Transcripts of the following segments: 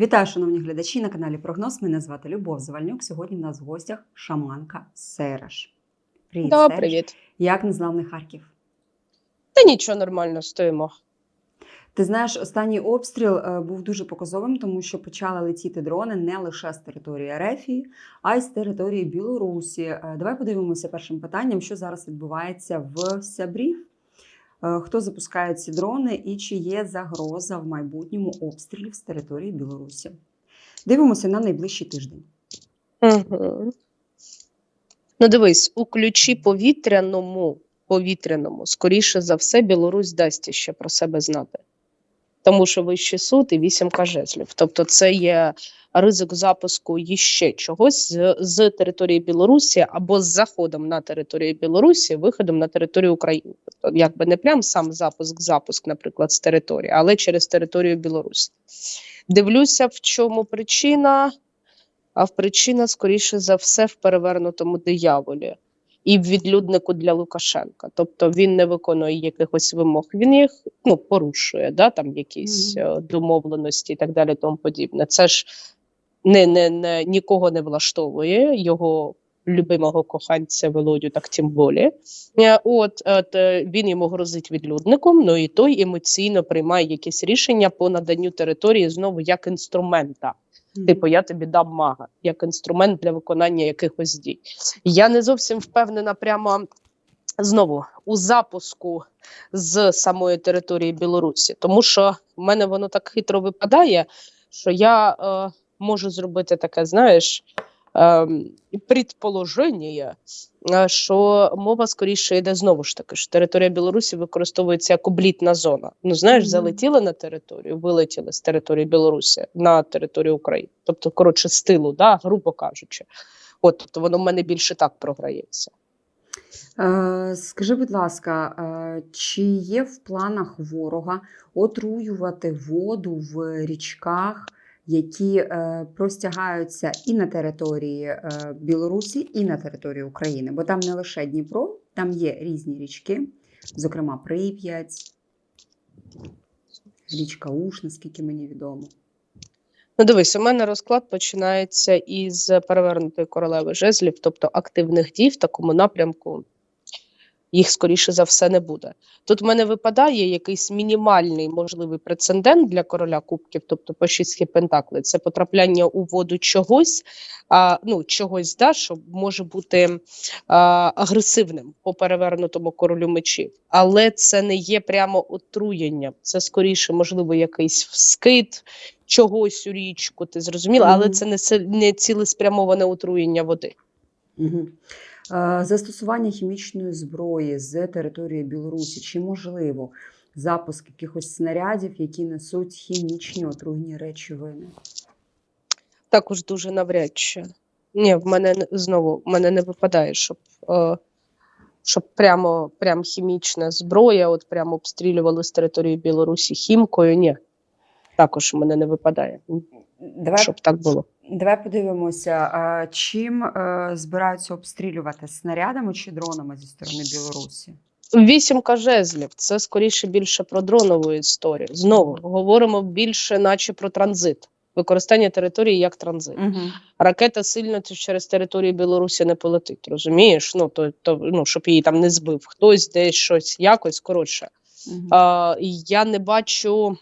Вітаю, шановні глядачі на каналі Прогноз. Мене звати Любов Завальнюк. Сьогодні в нас в гостях шаманка Сереш. Привіт, Да, привіт. Як незламний Харків? Та нічого нормально стоїмо. Ти знаєш, останній обстріл е, був дуже показовим, тому що почали летіти дрони не лише з території Ерефії, а й з території Білорусі. Е, Давай подивимося першим питанням, що зараз відбувається в Сябрів. Е, Хто запускає ці дрони і чи є загроза в майбутньому обстрілів з території Білорусі? Дивимося на найближчий тиждень. Угу. Ну, дивись, у ключі повітряному, повітряному, скоріше за все, Білорусь дасть ще про себе знати. Тому що вищий суд і вісімка жезлів. Тобто, це є ризик запуску іще чогось з, з території Білорусі або з заходом на територію Білорусі, виходом на територію України. Тобто, якби не прям сам запуск, запуск, наприклад, з території, але через територію Білорусі. Дивлюся, в чому причина. А причина, скоріше за все, в перевернутому дияволі і в відлюднику для Лукашенка. Тобто він не виконує якихось вимог, він їх ну, порушує, да, там якісь Мгм. е, домовленості і так далі, тому подібне. Це ж не, не, не, нікого не влаштовує його любимого коханця Володю, так тим болі. Е, От, от е, він йому грозить відлюдником, ну і той емоційно приймає якісь рішення по наданню території знову як інструмента. Типу, я тобі дам мага як інструмент для виконання якихось дій. Я не зовсім впевнена прямо знову у запуску з самої території Білорусі, тому що в мене воно так хитро випадає, що я е, можу зробити таке, знаєш. Ем, Предположення, е, що мова скоріше йде знову ж таки, що територія Білорусі використовується як облітна зона. Ну знаєш, залетіли на територію, вилетіли з території Білорусі на територію України. Тобто, коротше, з тилу, да, грубо кажучи. От тобто воно в мене більше так програється. Е, Скажи, будь ласка, е, чи є в планах ворога отруювати воду в річках, які е, простягаються і на території е, Білорусі, і на території України? Бо там не лише Дніпро, там є різні річки, зокрема Прип'ять, річка Уш, наскільки мені відомо. Ну, дивись, у мене розклад починається із перевернутої королеви жезлів, тобто активних дій в такому напрямку. Їх скоріше за все не буде. Тут в мене випадає якийсь мінімальний можливий прецедент для короля кубків, тобто по шістки пентаклей. Це потрапляння у воду чогось, а, ну, чогось, да, що може бути а, агресивним по перевернутому королю мечів. Але це не є прямо отруєнням. Це скоріше, можливо, якийсь вскид чогось у річку. Ти зрозуміла, але Мгм. це не, не цілеспрямоване отруєння води. Угу. Застосування хімічної зброї з території Білорусі чи можливо запуск якихось снарядів, які несуть хімічні отруйні речовини? Також дуже навряд чи. Ні, в мене знову в мене не випадає, щоб, е, щоб прямо прям хімічна зброя, от прямо обстрілювали з території Білорусі хімкою. Ні. Також в мене не випадає, Давай, щоб так було. Давай подивимося, чим е, збираються обстрілювати снарядами чи дронами зі сторони Білорусі? Вісімка жезлів це скоріше більше про дронову історію. Знову говоримо більше, наче про транзит, використання території як транзит. Угу. Ракета ракета сильно через територію Білорусі не полетить, розумієш? Ну то, то ну, щоб її там не збив хтось, десь щось якось. Коротше, а, я не бачу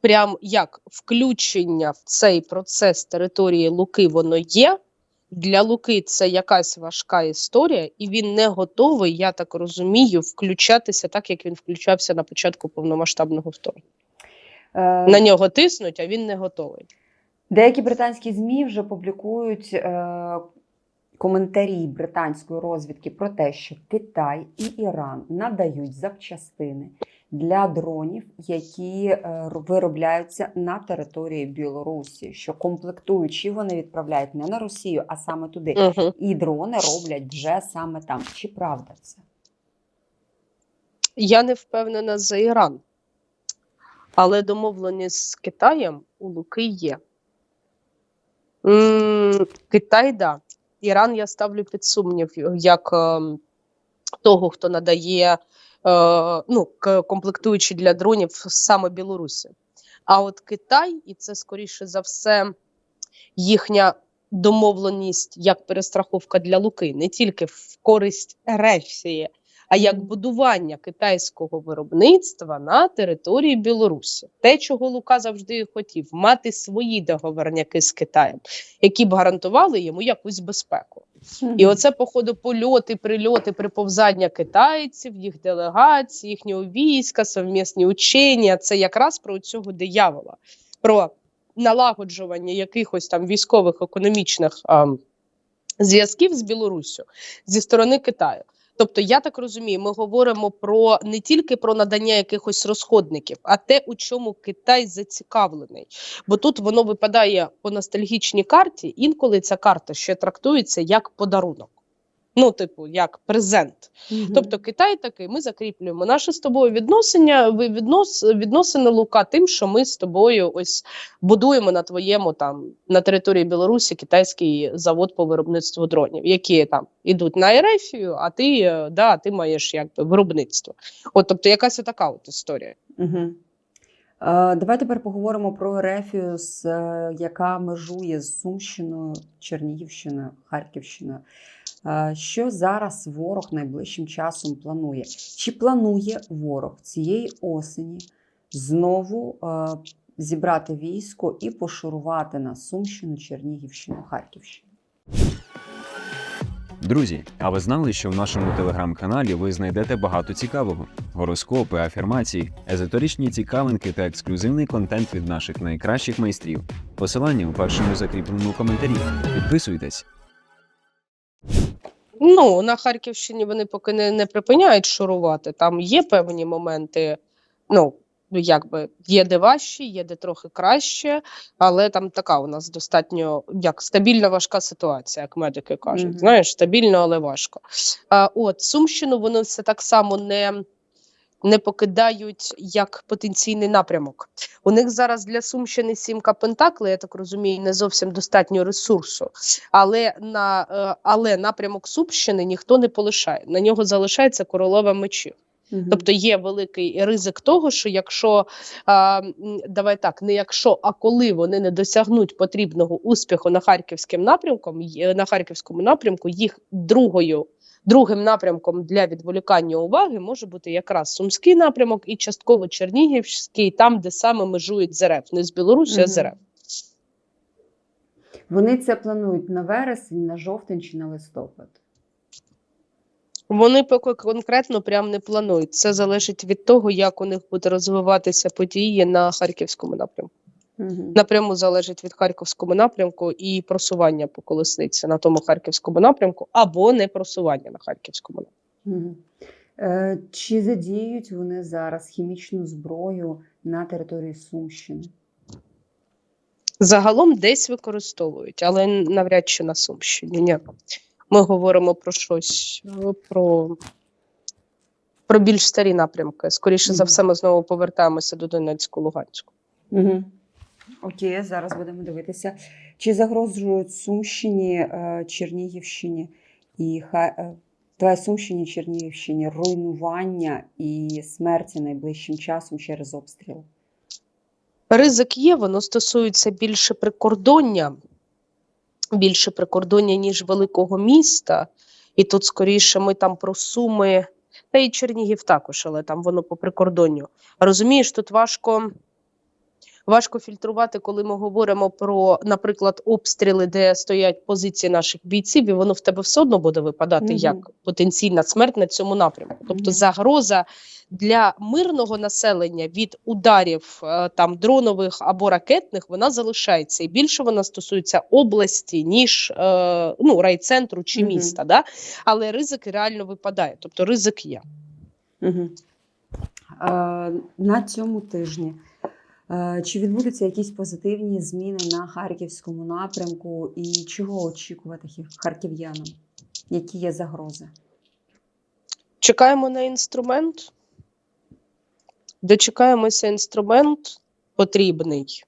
прям як включення в цей процес території Луки воно є. Для Луки це якась важка історія, і він не готовий, я так розумію, включатися так, як він включався на початку повномасштабного вторгнення. Е, На нього тиснуть, а він не готовий. Деякі британські ЗМІ вже публікують е, коментарі британської розвідки про те, що Китай і Іран надають запчастини для дронів, які е, виробляються на території Білорусі, що комплектуючі вони відправляють не на Росію, а саме туди. Угу. І дрони роблять вже саме там. Чи правда це? Я не впевнена за Іран, але домовленість з Китаєм у Луки є. М, Китай, да. Іран я ставлю під сумнів, як ем, того, хто надає ну, к- комплектуючі для дронів саме Білорусі. А от Китай, і це скоріше за все їхня домовленість як перестраховка для Луки, не тільки в користь Ерефії, а як будування китайського виробництва на території Білорусі. Те, чого Лука завжди і хотів, мати свої договорняки з Китаєм, які б гарантували йому якусь безпеку. І оце, походу, польоти, прильоти, приповзання китайців, їх делегацій, їхнього війська, совмісні учення. Це якраз про цього диявола, про налагоджування якихось там військових економічних а, зв'язків з Білоруссю зі сторони Китаю. Тобто, я так розумію, ми говоримо про не тільки про надання якихось розходників, а те, у чому Китай зацікавлений. Бо тут воно випадає по ностальгічній карті. Інколи ця карта ще трактується як подарунок. Ну, типу, як презент. Мгм. Тобто Китай такий, ми закріплюємо наше з тобою відносини, ви- віднос, відносини Лука тим, що ми з тобою ось будуємо на твоєму там на території Білорусі китайський завод по виробництву дронів, які там ідуть на Ерефію, а ти е, да, ти маєш якби виробництво. От, тобто, якась така от історія. Угу. Е, давай тепер поговоримо про Ерефію, е, яка межує з Сумщиною, Чернігівщиною, Харківщиною. Е, що зараз ворог найближчим часом планує? Чи планує ворог цієї осені знову е, зібрати військо і пошурувати на Сумщину, Чернігівщину, Харківщину? Друзі, а ви знали, що в нашому телеграм-каналі ви знайдете багато цікавого: гороскопи, афірмації, езотеричні цікавинки та ексклюзивний контент від наших найкращих майстрів. Посилання у першому закріпленому коментарі. Підписуйтесь. Ну, на Харківщині вони поки не, не припиняють шурувати. Там є певні моменти, ну, якби є де важче, є де трохи краще, але там така у нас достатньо як стабільна важка ситуація, як медики кажуть. Мгм. Знаєш, стабільно, але важко. А, от Сумщину вони все так само не. Не покидають як потенційний напрямок. У них зараз для Сумщини сімка Пентакли, я так розумію, не зовсім достатньо ресурсу. Але на е, але напрямок Сумщини ніхто не полишає. На нього залишається королева мечів. Мгм. Тобто є великий ризик того, що якщо а, давай так, не якщо, а коли вони не досягнуть потрібного успіху на харківським напрямком, на харківському напрямку, їх другою. Другим напрямком для відволікання уваги може бути якраз сумський напрямок і частково Чернігівський, там, де саме межують з РФ, не з Білорусі, а з РФ. Вони це планують на вересень, на жовтень чи на листопад. Вони поки конкретно прям не планують. Це залежить від того, як у них буде розвиватися події на харківському напрямку. Угу. Напряму залежить від харківського напрямку і просування по колесниці на тому харківському напрямку, або не просування на харківському напрямку. Угу. Е, чи задіють вони зараз хімічну зброю на території Сумщини? Загалом десь використовують, але навряд чи на Сумщині. Ні. Ми говоримо про щось е, про, про більш старі напрямки. Скоріше за все, ми знову повертаємося до Донецьку, Луганську. Угу. Окей, зараз будемо дивитися. Чи загрожують Сумщині, е, Чернігівщині і Ха... е, Сумщині, Чернігівщині руйнування і смерті найближчим часом через обстріл? Ризик є, воно стосується більше прикордоння, більше прикордоння, ніж великого міста. І тут скоріше ми там про суми, та і Чернігів також, але там воно по прикордонню. Розумієш, тут важко. Важко фільтрувати, коли ми говоримо про, наприклад, обстріли, де стоять позиції наших бійців, і воно в тебе все одно буде випадати Мгм. як потенційна смерть на цьому напрямку. Тобто загроза для мирного населення від ударів е, там дронових або ракетних вона залишається, і більше вона стосується області ніж е, ну райцентру чи міста. Да? Але ризик реально випадає, тобто ризик є. Угу. На цьому тижні чи відбудуться якісь позитивні зміни на харківському напрямку, і чого очікувати харків'янам? Які є загрози? Чекаємо на інструмент. Дочекаємося інструмент потрібний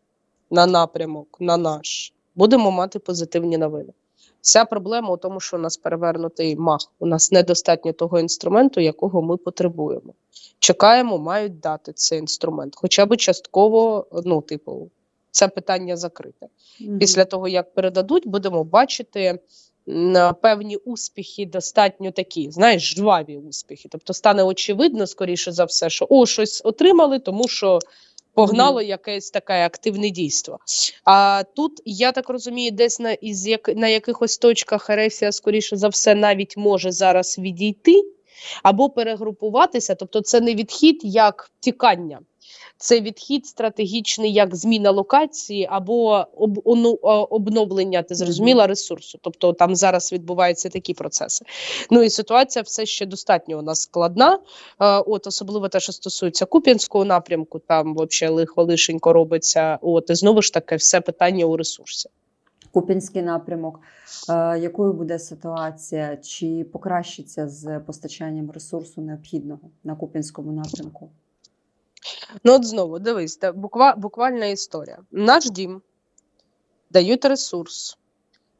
на напрямок, на наш. Будемо мати позитивні новини. Вся проблема у тому, що у нас перевернутий мах. У нас недостатньо того інструменту, якого ми потребуємо. Чекаємо, мають дати цей інструмент. Хоча б частково, ну, типу, це питання закрите. Мгм. Після того, як передадуть, будемо бачити м, певні успіхи, достатньо такі, знаєш, жваві успіхи. Тобто стане очевидно, скоріше за все, що о, щось отримали, тому що погнало якесь таке активне дійство. А тут, я так розумію, десь на, із як, на якихось точках Ерефія, скоріше за все, навіть може зараз відійти або перегрупуватися. Тобто, це не відхід як тікання. Це відхід стратегічний як зміна локації або об, ону- обновлення, ти зрозуміла, ресурсу. Тобто там зараз відбуваються такі процеси. Ну і ситуація все ще достатньо у нас складна. Е, от особливо те, що стосується Куп'янського напрямку, там взагалі лихо лишенько робиться. От і знову ж таки, все питання у ресурсі. Купінський напрямок. Е, якою буде ситуація? Чи покращиться з постачанням ресурсу необхідного на Купінському напрямку? Ну, от знову дивись, та буква, буквальна історія. Наш дім дають ресурс.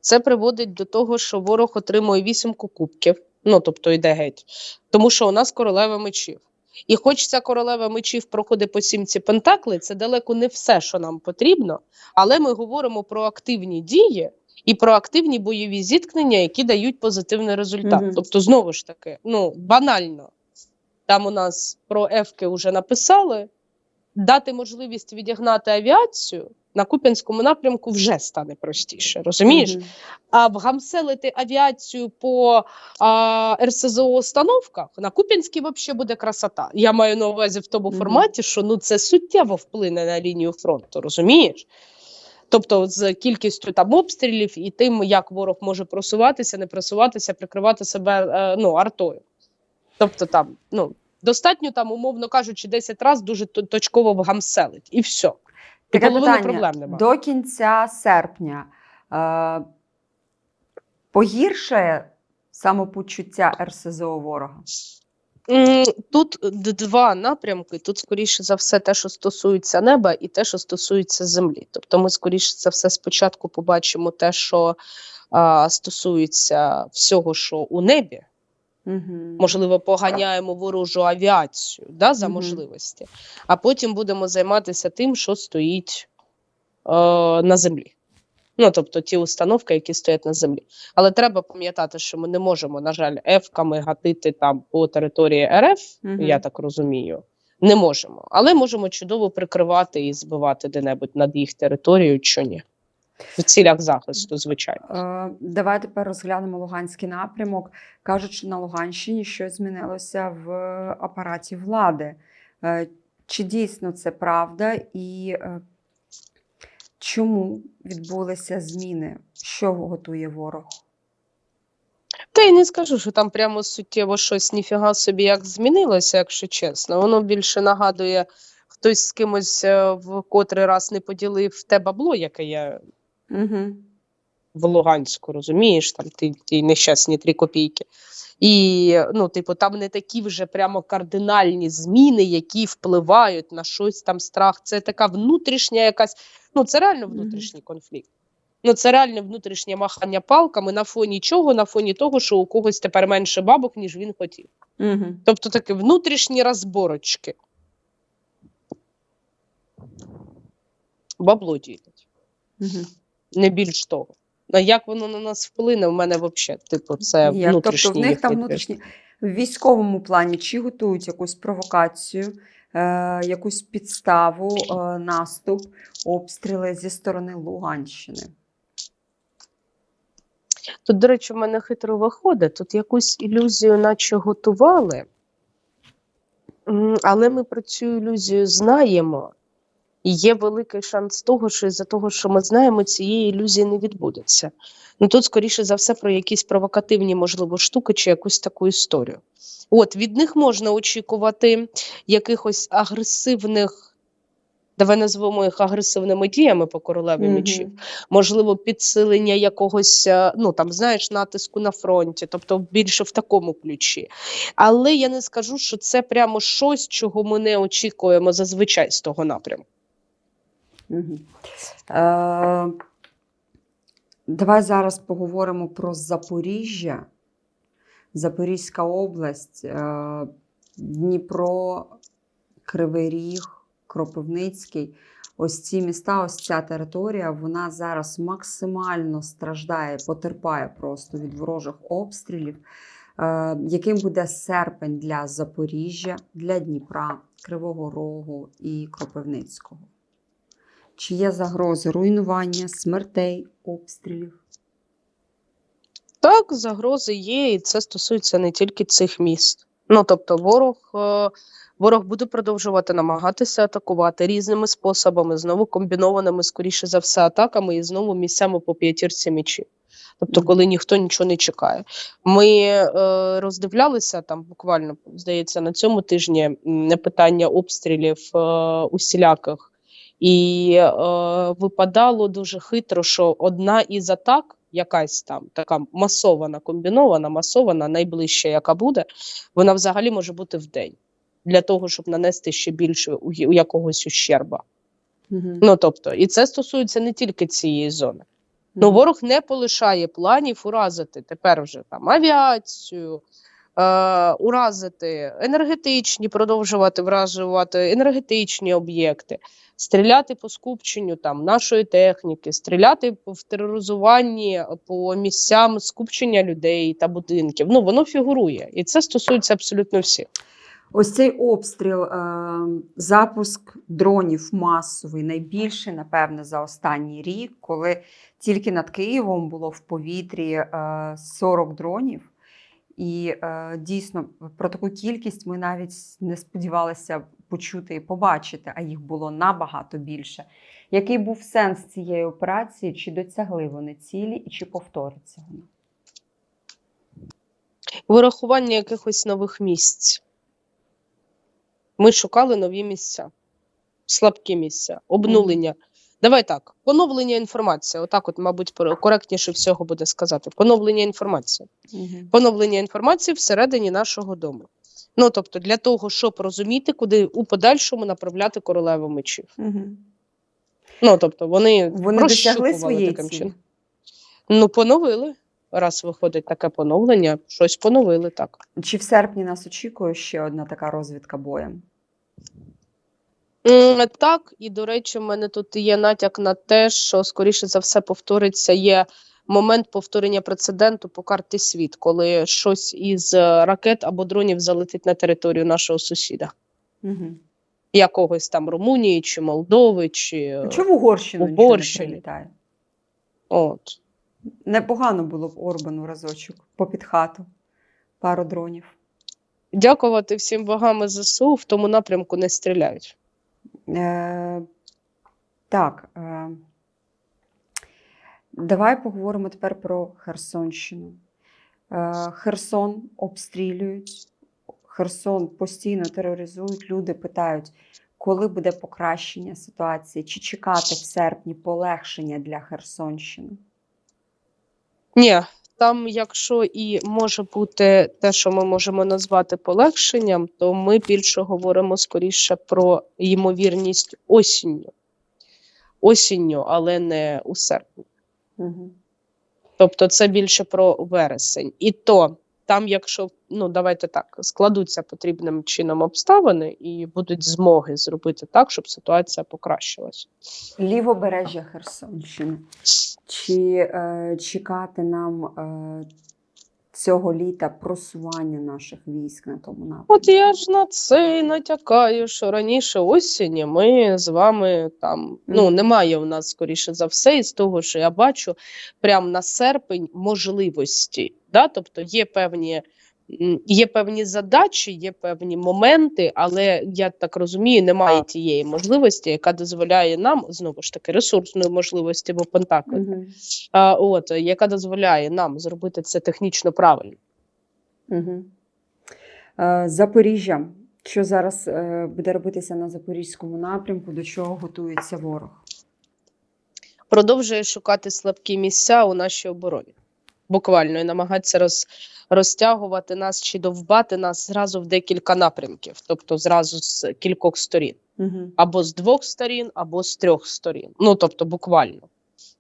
Це приводить до того, що ворог отримує вісімку кубків, ну тобто йде геть, тому що у нас королева мечів. І хоч ця королева мечів проходить по сімці пентакли, це далеко не все, що нам потрібно, але ми говоримо про активні дії і про активні бойові зіткнення, які дають позитивний результат. Мгм. Тобто, знову ж таки, ну банально. Там у нас про ефки вже написали. Дати можливість відігнати авіацію на Куп'янському напрямку вже стане простіше, розумієш? Мгм. А вгамселити авіацію по а, РСЗО установках на Куп'янській взагалі буде красота. Я маю на увазі в тому Мгм. форматі, що ну це суттєво вплине на лінію фронту, розумієш? Тобто з кількістю там обстрілів і тим, як ворог може просуватися, не просуватися, прикривати себе е, ну, артою. Тобто там, ну, достатньо там, умовно кажучи, 10 разів дуже точково вгамселить, і все. І Таке половини питання. проблем немає. До кінця серпня е, погіршає самопочуття РСЗО ворога? М, Тут два напрямки. Тут, скоріше за все, те, що стосується неба, і те, що стосується землі. Тобто, ми, скоріше за все, спочатку побачимо те, що а, стосується всього, що у небі. Угу. Можливо, поганяємо ворожу авіацію да, за можливості, а потім будемо займатися тим, що стоїть е, на землі. Ну, тобто ті установки, які стоять на землі. Але треба пам'ятати, що ми не можемо, на жаль, ефками гатити там по території РФ, Мгм. я так розумію. Не можемо, але можемо чудово прикривати і збивати де-небудь над їх територією, чи ні. В цілях захисту, звичайно. Е, Давай тепер розглянемо Луганський напрямок. Кажуть, що на Луганщині щось змінилося в апараті влади. Е, Чи дійсно це правда? І е, чому відбулися зміни? Що готує ворог? Та й не скажу, що там прямо суттєво щось ніфіга собі як змінилося, якщо чесно. Воно більше нагадує, хтось з кимось в котрий раз не поділив те бабло, яке є Угу. в Луганську, розумієш, там ті, ті нещасні три копійки. І ну, типу, там не такі вже прямо кардинальні зміни, які впливають на щось там страх. Це така внутрішня якась, ну це реально внутрішній конфлікт. Ну, це реально внутрішнє махання палками на фоні чого? На фоні того, що у когось тепер менше бабок, ніж він хотів. Угу. Тобто такі внутрішні розборочки. Бабло ділять, Угу. Не більш того. А як воно на нас вплине, в мене взагалі, типу, це Як? Тобто в них там внутрішні в військовому плані чи готують якусь провокацію, е, якусь підставу, е, наступ, обстріли зі сторони Луганщини. Тут, до речі, в мене хитро виходить. Тут якусь ілюзію, наче готували, але ми про цю ілюзію знаємо. І є великий шанс того, що із-за того, що ми знаємо, цієї ілюзії не відбудеться. Ну тут, скоріше за все, про якісь провокативні, можливо, штуки чи якусь таку історію. От від них можна очікувати якихось агресивних, давай назвемо їх агресивними діями по королеві Мгм. мечів можливо, підсилення якогось, е, ну там знаєш, натиску на фронті, тобто більше в такому ключі. Але я не скажу, що це прямо щось, чого ми не очікуємо зазвичай з того напрямку. Е, Давай зараз поговоримо про Запоріжжя, Запорізька область, е, Дніпро, Кривий Ріг, Кропивницький. Ось ці міста, ось ця територія, вона зараз максимально страждає, потерпає просто від ворожих обстрілів. Е, Яким буде серпень для Запоріжжя, для Дніпра, Кривого Рогу і Кропивницького? Чи є загрози руйнування, смертей, обстрілів? Так, загрози є, і це стосується не тільки цих міст. Ну тобто, ворог, е, ворог буде продовжувати намагатися атакувати різними способами, знову комбінованими, скоріше за все, атаками і знову місцями по п'ятірці мечів. Тобто, коли ніхто нічого не чекає. Ми е, роздивлялися там буквально, здається, на цьому тижні питання обстрілів е, усіляких, і е, випадало дуже хитро, що одна із атак, якась там така масована, комбінована, масована, найближча, яка буде, вона взагалі може бути в день для того, щоб нанести ще більше у, у якогось ущерба. Мгм. Ну тобто, і це стосується не тільки цієї зони. Ну, ворог не полишає планів уразити тепер вже там авіацію, е, уразити енергетичні, продовжувати вражувати енергетичні об'єкти, стріляти по скупченню там нашої техніки, стріляти в тероризуванні по місцям скупчення людей та будинків. Ну воно фігурує, і це стосується абсолютно всіх. Ось цей обстріл, е, запуск дронів масовий, найбільший, напевне, за останній рік, коли тільки над Києвом було в повітрі е, 40 дронів. І е, дійсно про таку кількість ми навіть не сподівалися почути і побачити, а їх було набагато більше. Який був сенс цієї операції? Чи досягли вони цілі, і чи повториться вона? Вирахування якихось нових місць. Ми шукали нові місця, слабкі місця, обнулення. Давай так, поновлення інформації. Отак, от, мабуть, коректніше всього буде сказати. Поновлення інформації. Поновлення інформації всередині нашого дому. Ну тобто, для того, щоб розуміти, куди у подальшому направляти королеву мечів. Угу. Ну тобто, вони, Вони досягли своєї таким чином. Ну, поновили. Раз виходить таке поновлення, щось поновили так. Чи в серпні нас очікує ще одна така розвідка боєм? Так, і до речі, в мене тут є натяк на те, що скоріше за все повториться. Є момент повторення прецеденту по карті світ, коли щось із е, ракет або дронів залетить на територію нашого сусіда, Угу. якогось там Румунії чи Молдови, чи е, Чому в Угорщину нічого не от. Непогано було б Орбану разочок попід хату. Пару дронів. Дякувати всім богам ЗСУ в тому напрямку не стріляють. Е, так. Е, давай поговоримо тепер про Херсонщину. Е, Херсон обстрілюють, Херсон постійно тероризують. Люди питають, коли буде покращення ситуації, чи чекати в серпні полегшення для Херсонщини. Ні, там, якщо і може бути те, що ми можемо назвати полегшенням, то ми більше говоримо скоріше про ймовірність осінню. Осінню, але не у серпні. Угу. Тобто це більше про вересень. І то там, якщо ну давайте так, складуться потрібним чином обставини і будуть змоги зробити так, щоб ситуація покращилась. Лівобережжя Херсонщини. Чи е, чекати нам е, цього літа просування наших військ на тому напрямку? От я ж на це і натякаю, що раніше осінні ми з вами там ну немає у нас скоріше за все, із того, що я бачу, прямо на серпень можливості. Да? Тобто є певні. Є певні задачі, є певні моменти, але я так розумію, немає тієї можливості, яка дозволяє нам знову ж таки ресурсної можливості, бо пентакли, Угу. а, от яка дозволяє нам зробити це технічно правильно. Угу. Запоріжжя. Що зараз е, буде робитися на запорізькому напрямку? До чого готується ворог? продовжує шукати слабкі місця у нашій обороні. Буквально і намагатися роз, розтягувати нас чи довбати нас зразу в декілька напрямків, тобто зразу з кількох сторін, Угу. або з двох сторін, або з трьох сторін. Ну тобто, буквально.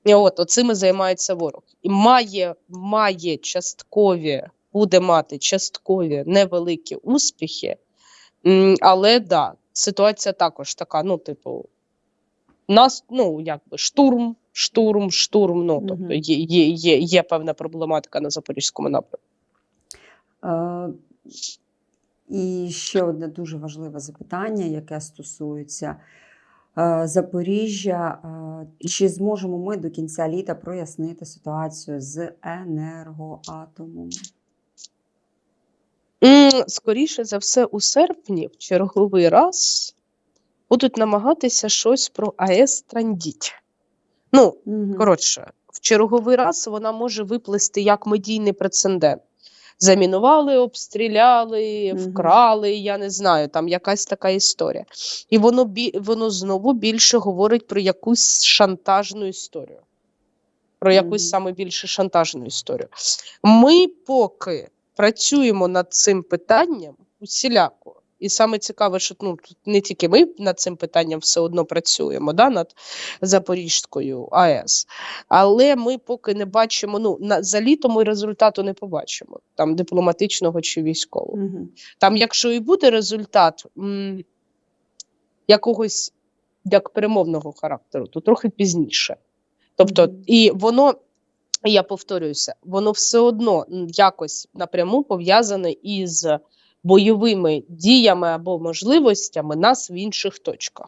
І от оцими займається ворог. І має, має часткові, буде мати часткові невеликі успіхи. Але да, ситуація також така: ну, типу, нас, ну, якби штурм, штурм, штурм. Ну, тобто є, є, є, є певна проблематика на запорізькому напрямку. Е, І ще одне дуже важливе запитання, яке стосується е, Запоріжжя. Е, Чи зможемо ми до кінця літа прояснити ситуацію з енергоатомом? Скоріше за все, у серпні в черговий раз будуть намагатися щось про АЕС трандіть. Ну, Мгм. коротше, в черговий раз вона може виплисти як медійний прецедент. Замінували, обстріляли, вкрали, я не знаю, там якась така історія. І воно, бі- воно знову більше говорить про якусь шантажну історію. Про якусь Мгм. саме більше шантажну історію. Ми поки працюємо над цим питанням усіляко. І саме цікаве, що ну, не тільки ми над цим питанням все одно працюємо, да, над Запорізькою АЕС, але ми поки не бачимо, ну, на, за літо ми результату не побачимо, там дипломатичного чи військового. Мгм. Там, якщо і буде результат м, якогось як перемовного характеру, то трохи пізніше. Тобто, Мгм. і воно, я повторююся, воно все одно якось напряму пов'язане із бойовими діями або можливостями нас в інших точках.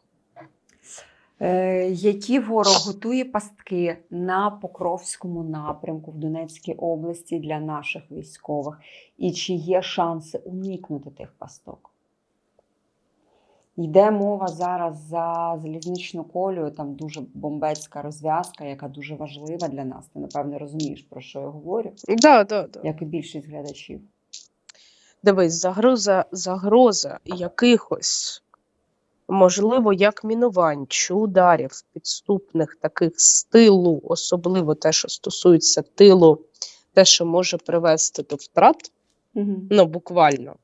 Е, Які ворог готує пастки на Покровському напрямку в Донецькій області для наших військових? І чи є шанси уникнути тих пасток? Йде мова зараз за залізничну колію, там дуже бомбецька розв'язка, яка дуже важлива для нас. Ти напевне розумієш, про що я говорю, Да, да, да. як і більшість глядачів. Дивись, загроза, загроза якихось, можливо, як мінувань чи ударів підступних таких з тилу, особливо те, що стосується тилу, те, що може привести до втрат, Угу. ну буквально.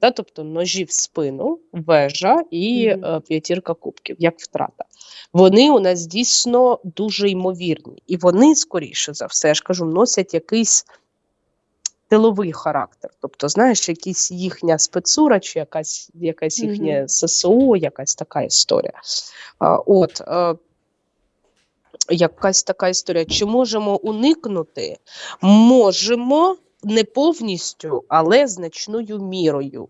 Да, тобто ножі в спину, вежа і Мгм. е, п'ятірка кубків, як втрата. Вони у нас дійсно дуже ймовірні. І вони, скоріше за все, я ж кажу, носять якийсь тиловий характер. Тобто, знаєш, якась їхня спецура, чи якась, якась їхнє ССО, якась така історія. А, от, е, якась така історія. Чи можемо уникнути? Можемо не повністю, але значною мірою.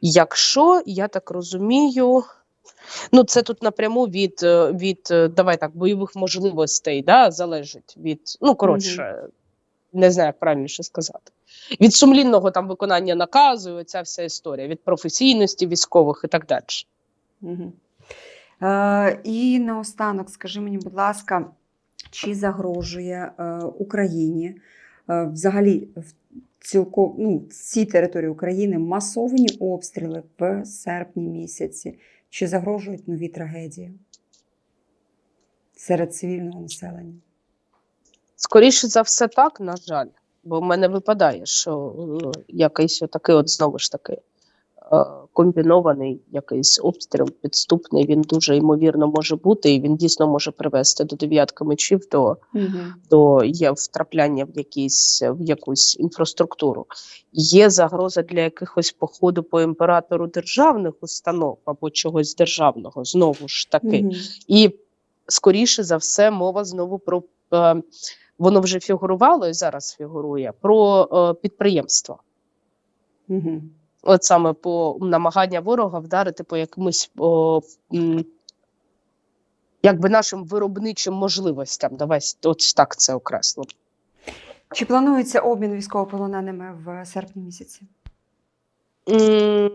Якщо я так розумію, ну це тут напряму від, е, від е, давай так, бойових можливостей, да, залежить від, ну коротше, не знаю, як правильніше сказати. Від сумлінного там виконання наказу, і оця вся історія, від професійності військових і так далі. Угу. Е, і наостанок, скажи мені, будь ласка, чи загрожує е, Україні е, взагалі в цілком ну, цій території України масовані обстріли в серпні місяці? Чи загрожують нові трагедії серед цивільного населення? Скоріше за все, так, на жаль. Бо в мене випадає, що ну, якийсь отакий, от знову ж таки, е, комбінований якийсь обстріл підступний, він дуже ймовірно може бути, і він дійсно може привести до дев'ятки мечів, до, Угу. до є втрапляння в якісь в якусь інфраструктуру. Є загроза для якихось походу по імператору державних установ або чогось державного, знову ж таки. І скоріше за все, мова знову про е, воно вже фігурувало і зараз фігурує про е, підприємства. Угу. От саме по намагання ворога вдарити по якимось о, м, якби нашим виробничим можливостям. Давай от так це окреслимо. Чи планується обмін військовополоненими в серпні місяці? М,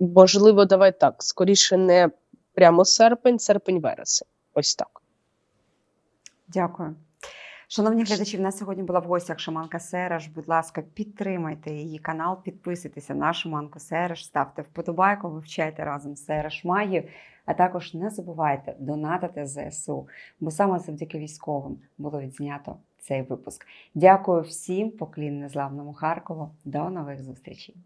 Можливо, давай так. Скоріше не прямо серпень, серпень-вересень. Ось так. Дякую. Шановні глядачі, в нас сьогодні була в гостях Шаманка Сереш. Будь ласка, підтримайте її канал, підписуйтеся на Шаманку Сереш, ставте вподобайку, вивчайте разом з Сереш Магію. А також не забувайте донатити ЗСУ, бо саме завдяки військовим було відзнято цей випуск. Дякую всім, поклін незламному Харкову. До нових зустрічей.